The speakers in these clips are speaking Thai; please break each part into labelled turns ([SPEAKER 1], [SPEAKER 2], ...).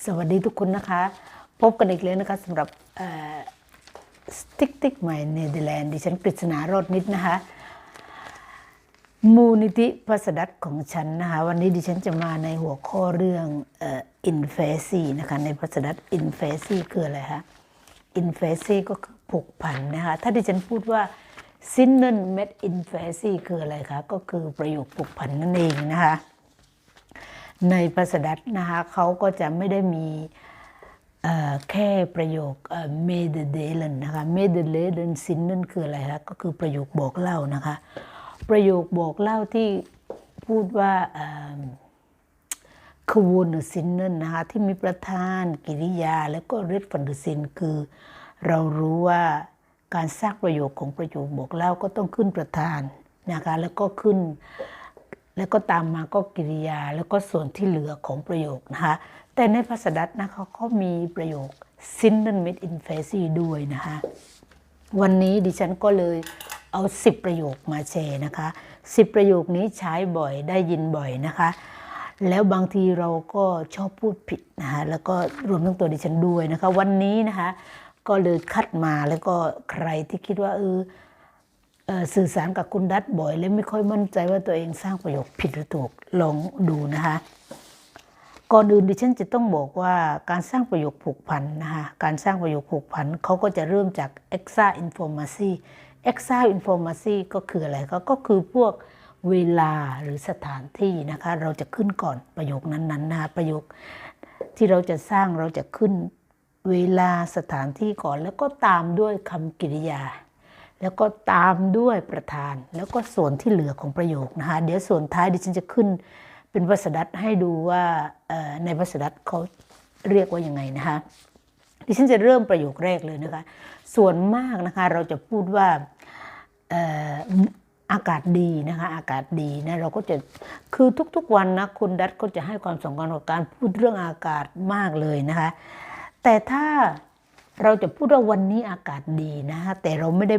[SPEAKER 1] สวัสดีทุกคนนะคะ พบกันอีกแล้วนะคะสำหรับสติ๊กติ๊กใหม่เนเธอร์แลนด์ดิฉันกฤษณารอดนิดนะคะ มูนิธิพัสดัตของฉันนะคะ วันนี้ดิฉันจะมาในหัวข้อเรื่องอินเฟซีนะคะในพัสดัตอินเฟซีคืออะไรคะอินเฟซีก็คือผูกพันนะคะ ถ้าดิฉันพูดว่าซินเนนเมดอินเฟซีคืออะไรคะก็คือประโยคผูกพันนั่นเองนะคะ ในภาษาดัตนะคะเขาก็จะไม่ได้มีแค่ประโยคเมเดเดลนนะคะเมเดเลนซินนั่นคืออะไรคะก็คือประโยคบอกเล่านะคะ ประโยคบอกเล่าที่พูดว่าขวูนซินนั่นนะคะที่มีประธานกิริยาแล้วก็เรดฟันดซินคือเรารู้ว่าการสร้างประโยคของประโยคบอกเล่าก็ต้องขึ้นประธานนะคะแล้วก็ขึ้น แล้วก็ตามมาก็กิริยาแล้วก็ส่วนที่เหลือของประโยคนะคะแต่ในภาษาดัตนะเขาก็มีประโยค s i n น e n mit in f a c e ด้วยนะคะวันนี้ดิฉันก็เลยเอา 10 ประโยคมาแชร์นะคะ 10 ประโยคนี้ใช้บ่อยได้ยินบ่อยนะคะ แล้วบางทีเราก็ชอบพูดผิดนะคะแล้วก็รวมทั้งตัวดิฉันด้วยนะคะ วันนี้นะคะ ก็เลยคัดมาแล้วก็ใครที่คิดว่าเออ สื่อสารกับคุณดัตบ่อยแล้วไม่ค่อยมั่นใจว่าตัวเองสร้างประโยคผิดหรือถูกลองดูนะคะก่อนอื่นดิฉันจะต้องบอกว่าการสร้างประโยคผูกพันนะคะการสร้างประโยคผูกพันเขาก็จะเริ่มจาก extra informacy extra informacy ก็คืออะไรก็ก็คือพวกเวลาหรือสถานที่นะคะเราจะขึ้นก่อนประโยคนั้นๆนะคะประโยคที่เราจะสร้างเราจะขึ้นเวลาสถานที่ก่อนแล้วก็ตามด้วยคำกริยา แล้วก็ตามด้วยประธาน แล้วก็ส่วนที่เหลือของประโยคนะคะเดี๋ยวส่วนท้ายดิฉันจะขึ้นเป็นภาษาดัตให้ดูว่าในภาษาดัตเขาเรียกว่ายังไงนะคะดิฉันจะเริ่มประโยคแรกเลยนะคะ ส่วนมากนะคะเราจะพูดว่าอากาศดีนะคะอากาศดีนะเราก็จะคือทุกๆวันนะคุณดัตก็จะให้ความสำคัญกับการพูดเรื่องอากาศมากเลยนะคะ แต่ถ้าเราจะพูดว่าวันนี้อากาศดีนะคะแต่เราไม่ได้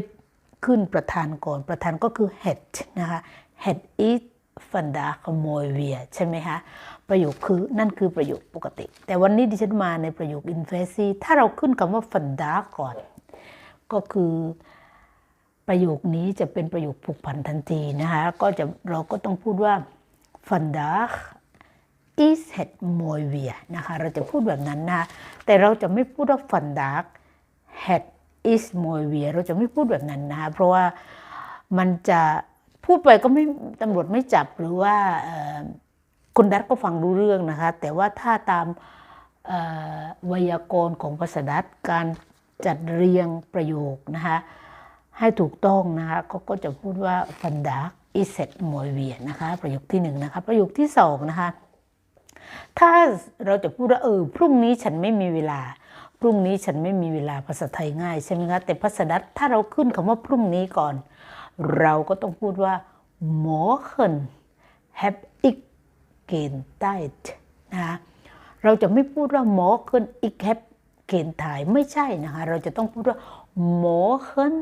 [SPEAKER 1] ขึ้นประธานก่อน ประธานก็คือ head นะคะ head is vandaag mooi weer ใช่ไหมคะ ประโยคคือนั่นคือประโยคปกติ แต่วันนี้ดิฉันมาในประโยค i n f a c y ถ้าเราขึ้นคำว่า van da ก่อน ก็คือประโยคนี้จะเป็นประโยคผูกพันทันทีนะคะ ก็จะเราก็ต้องพูดว่า van da is het mooi weer นะคะ เราจะพูดแบบนั้นนะ แต่เราจะไม่พูดว่า van da het is more w e เราจะไม่พูดแบบนั้นนะคะเพราะว่ามันจะพูดไปก็ไม่ตำรวจไม่จับหรือว่าคุณดัตก็ฟังรู้เรื่องนะคะ แต่ว่าถ้าตามวยากรณ์ของภาษาดัตการจัดเรียงประโยคนะคะให้ถูกต้องนะคะเขาก็จะพูดว่าฟันดักอิเซตมอยเวียนะคะ ประโยคที่หนึ่งนะคะ ประโยคที่สองนะคะ ถ้าเราจะพูดว่าเออพรุ่งนี้ฉันไม่มีเวลา รุ่งนี้ฉันไม่มีเวลาภาษาไทยง่ายใช่ไหมคะแต่ภาษาดัตถ้าเราขึ้นคำว่าพรุ่งนี้ก่อน เราก็ต้องพูดว่า morgen heb ik geen tijd นะคะเราจะไม่พูดว่า morgen ik heb geen tijd ไม่ใช่นะคะ เราจะต้องพูดว่า morgen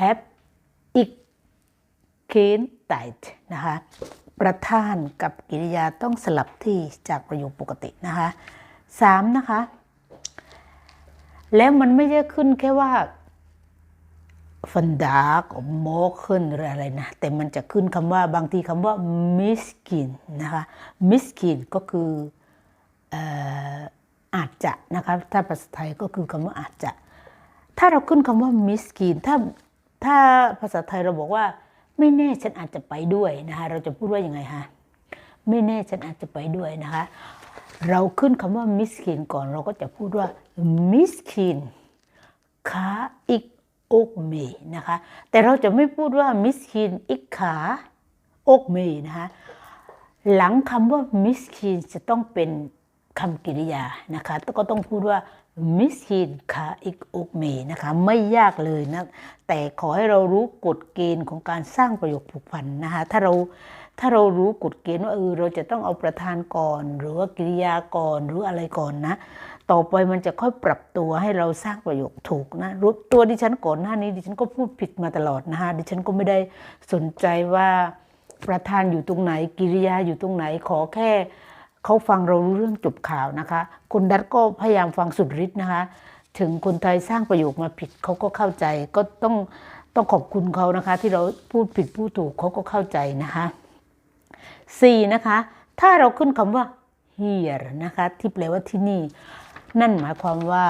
[SPEAKER 1] heb ik geen tijd นะคะประธานกับกิริยาต้องสลับที่จากประโยคปกตินะคะสามนะคะ แล้วมันไม่ได้ขึ้นแค่ว่าฟันดาร์กโมกขึ้นหรืออะไรนะ แต่มันจะขึ้นคำว่าบางทีคำว่ามิสกินนะคะมิสกินก็คืออาจจะนะคะถ้าภาษาไทยก็คือคำว่าอาจจะ ถ้าเราขึ้นคำว่ามิสกินถ้าถ้าภาษาไทยเราบอกว่า ไม่แน่ฉันอาจจะไปด้วยนะคะเราจะพูดว่ายังไงคะไม่แน่ฉันอาจจะไปด้วยนะคะ เราขึ้นคำว่ามิสคินก่อนเราก็จะพูดว่ามิสคินขาอิกโอกเมนะคะ แต่เราจะไม่พูดว่ามิสคินอิกขาโอกเมนะคะหลังคำว่ามิสคินจะต้องเป็นคำกริยานะคะก็ต้องพูดว่ามิสคินขาอิกโอกเมนะคะไม่ยากเลยนะแต่ขอให้เรารู้กฎเกณฑ์ของการสร้างประโยคผูกพันนะคะถ้าเรา ถ้าเรารู้กฎเกณฑ์ว่าเออเราจะต้องเอาประธานก่อน หรือว่ากิริยาก่อนหรืออะไรก่อนนะ ต่อไปมันจะค่อยปรับตัวให้เราสร้างประโยคถูกนะรู้ตัวดิฉันก่อนหน้านี้ดิฉันก็พูดผิดมาตลอดนะฮะดิฉันก็ไม่ได้สนใจว่าประธานอยู่ตรงไหนกิริยาอยู่ตรงไหนขอแค่เขาฟังเรารู้เรื่องจบข่าวนะคะคุณดัตก็พยายามฟังสุดฤทธิ์นะคะ ถึงคนไทยสร้างประโยคมาผิดเขาก็เข้าใจ ก็ต้องต้องขอบคุณเขานะคะ ที่เราพูดผิดพูดถูกเขาก็เข้าใจนะคะ สี่นะคะ ถ้าเราขึ้นคำว่า here นะคะ ที่แปลว่าที่นี่ นั่นหมายความว่า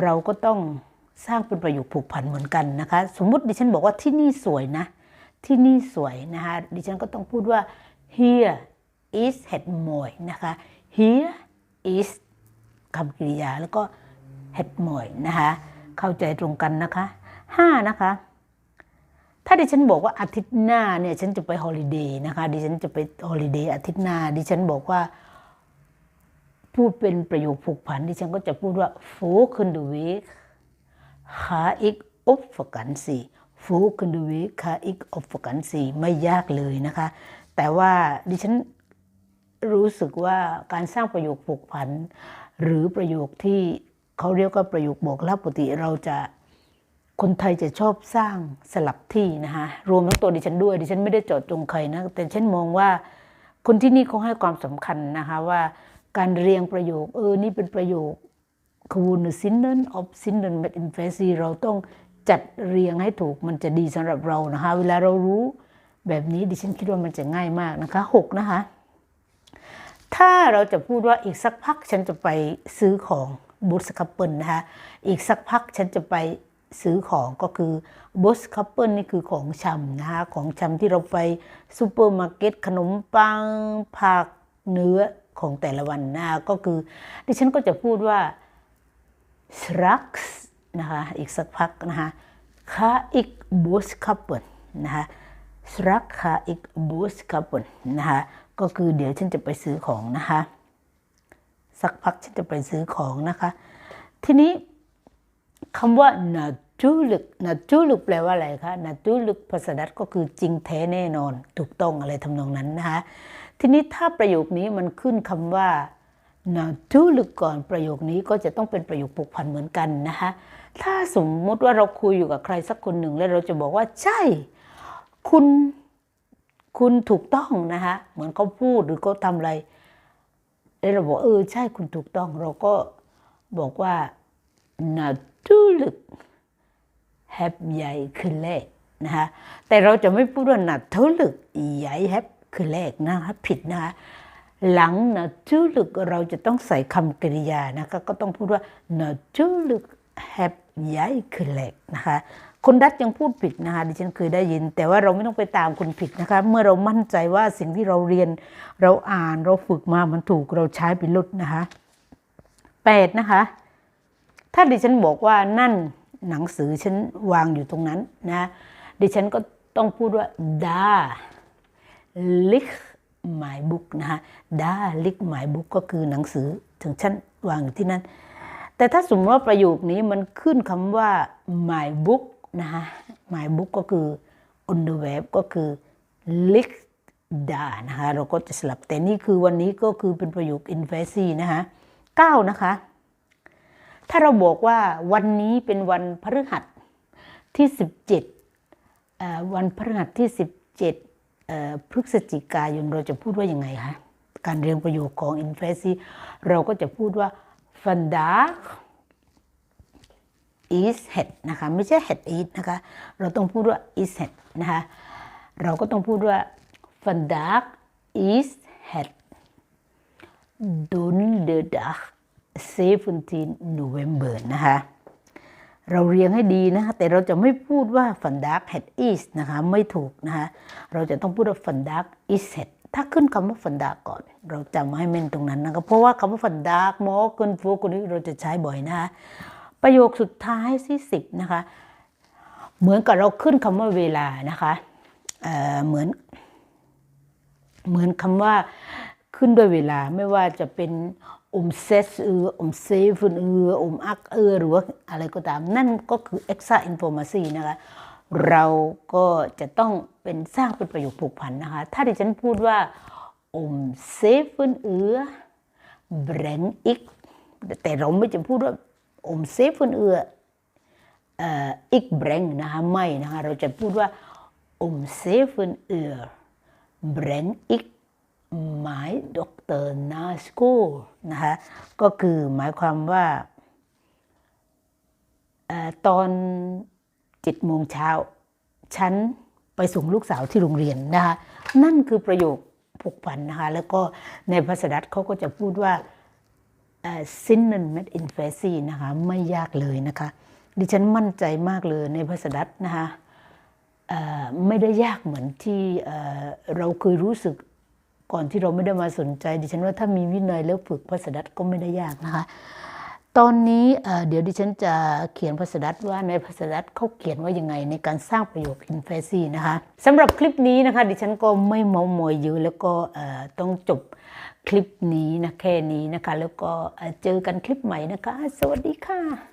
[SPEAKER 1] เราก็ต้องสร้างเป็นประโยคผูกพันเหมือนกันนะคะ สมมุติดิฉันบอกว่าที่นี่สวยนะ ที่นี่สวยนะคะดิฉันก็ต้องพูดว่า here is het mooi นะคะ here is คำกริยาแล้วก็ het mooi นะคะ เข้าใจตรงกันนะคะห้านะคะ ถ้าดิฉันบอกว่าอาทิตย์หน้าเนี่ยฉันจะไปฮอลิเดย์นะคะดิฉันจะไปฮอลิเดย์อาทิตย์หน้าดิฉันบอกว่า พูดเป็นประโยคผูกพันดิฉันก็จะพูดว่า volgende week ga ik op vakantie volgende week ga ik op vakantie ไม่ยากเลยนะคะ แต่ว่าดิฉันรู้สึกว่าการสร้างประโยคผูกพันหรือประโยคที่เขาเรียกว่าประโยคบอกเล่าปกติเราจะ คนไทยจะชอบสร้างสลับที่นะคะรวมทั้งตัวดิฉันด้วย ดิฉันไม่ได้เจาะจงใครนะแต่ฉันมองว่า คนที่นี่เขาให้ความสำคัญนะคะว่าการเรียงประโยค เออ นี่เป็นประโยคคูณซินเนนออฟซินเนนเมดอินเฟซีเราต้องจัดเรียงให้ถูกมันจะดีสำหรับเรานะคะ เวลาเรารู้แบบนี้ดิฉันคิดว่ามันจะง่ายมากนะคะหกนะคะ ถ้าเราจะพูดว่าอีกสักพักฉันจะไปซื้อของบูสคัพเปิลนะคะ อีกสักพักฉันจะไป ซื้อของก็คือบูสคัพเปิลนี่คือของชำนะคะของชำที่เราไปซูเปอร์มาร์เก็ตขนมปังผักเนื้อของแต่ละวันนะก็คือ ดิฉันก็จะพูดว่า straks นะคะอีกสักพักนะคะ ga ik boodschappen นะคะ straks ga ik boodschappen นะคะก็คือเดี๋ยวฉันจะไปซื้อของนะคะสักพักฉันจะไปซื้อของนะคะ ทีนี้ คำว่า natuurlijk natuurlijk แปลว่าอะไรคะ natuurlijk ภาษาดัตช์ก็คือจริงแท้แน่นอน ถูกต้องอะไรทำนองนั้นนะคะทีนี้ถ้าประโยคนี้มันขึ้นคำว่า natuurlijk ก่อนประโยคนี้ก็จะต้องเป็นประโยคผูกพันเหมือนกันนะคะถ้าสมมุติว่าเราคุยอยู่กับใครสักคนหนึ่งแล้วเราจะบอกว่าใช่ คุณคุณถูกต้องนะคะเหมือนเขาพูดหรือเขาทำอะไรแล้วเราบอกเออใช่คุณถูกต้อง เราก็บอกว่า natuurlijk heb jij gelijk นะคะแต่เราจะไม่พูดว่า natuurlijk jij hebt gelijk นะคะผิดนะคะหลัง natuurlijk เราจะต้องใส่คำกริยานะคะก็ต้องพูดว่า natuurlijk heb jij gelijk นะคะคนดัตยังพูดผิดนะคะดิฉันเคยได้ยิน แต่ว่าเราไม่ต้องไปตามคนผิดนะคะ เมื่อเรามั่นใจว่าสิ่งที่เราเรียน เราอ่านเราฝึกมามันถูกเราใช้ไปลดนะคะแปดนะคะ ถ้าดิฉันบอกว่านั่นหนังสือฉันวางอยู่ตรงนั้นนะ ดิฉันก็ต้องพูดว่า da ligt my book นะคะ da ligt my book ก็คือหนังสือถึงฉันวางอยู่ที่นั่น แต่ถ้าสมมติว่าประโยคนี้มันขึ้นคำว่า my book นะคะ my book ก็คือ on the web ก็คือ ligt da นะคะเราก็จะสลับแต่นี่คือวันนี้ก็คือเป็นประโยค in f a c y นะคะเก้านะคะ ถ้าเราบอกว่าวันนี้เป็นวันพฤหัสที่ 17เอ่อวันพฤหัสที่ 17เอ่อพฤศจิกายนเราจะพูดว่ายังไงคะการเรียงประโยคของ i n f a c y เราก็จะพูดว่า vandaag is het นะคะไม่ใช่ het is นะคะเราต้องพูดว่า is het นะคะเราก็ต้องพูดว่า vandaag is het donderdag 17 November นะคะ เราเรียงให้ดีนะคะแต่เราจะไม่พูดว่า van daag het is นะคะ ไม่ถูกนะคะ เราจะต้องพูดว่า van daag is het ถ้าขึ้นคำว่า van daag ก่อน เราจำให้แม่นตรงนั้นนะคะเพราะว่าคำว่า van daag มอเกินฟูคนนี้เราจะใช้บ่อยนะคะ ประโยคสุดท้ายที่สิบนะคะ เหมือนกับเราขึ้นคำว่าเวลานะคะเเหมือน เหมือนคำว่าขึ้นด้วยเวลาไม่ว่าจะเป็น อมเซสเอืออมเซฟเอืออมอักเออหรือว่าอะไรก็ตาม นั่นก็คือ extra information นะคะเราก็จะต้องเป็นสร้างเป็นประโยคผูกพันนะคะ ถ้าดิฉันพูดว่าอมเซฟนเอือ breng ik แต่เราไม่จะพูดว่าอมเซฟนเอือเอ่อ ik breng นะคะไม่นะคะเราจะพูดว่า om zeven uur breng ik หมายด็อก นาสโกนะคะก็คือหมายความว่าอตอนเจ็ดโมงเช้าฉันไปส่งลูกสาวที่โรงเรียนนะคะนั่นคือประโยคผูกพันนะคะแล้วก็ในภาษาดัตเขาก็จะพูดว่าซินนันเมดอินเฟซีนะคะไม่ยากเลยนะคะ ดิฉันมั่นใจมากเลยในภาษาดัตนะคะไม่ได้ยากเหมือนที่เราเคยรู้สึก ก่อนที่เราไม่ได้มาสนใจ ดิฉันว่าถ้ามีวินัยแล้วฝึกภาษาดัตก็ไม่ได้ยากนะคะ ตอนนี้เดี๋ยวดิฉันจะเขียนภาษาดัตว่าในภาษาดัตเขาเขียนว่ายังไงในการสร้างประโยคอินเฟซีนะคะสำหรับคลิปนี้นะคะ ดิฉันก็ไม่เมามอยเยอะแล้วก็ต้องจบคลิปนี้นะแค่นี้นะคะ แล้วก็เจอกันคลิปใหม่นะคะ สวัสดีค่ะ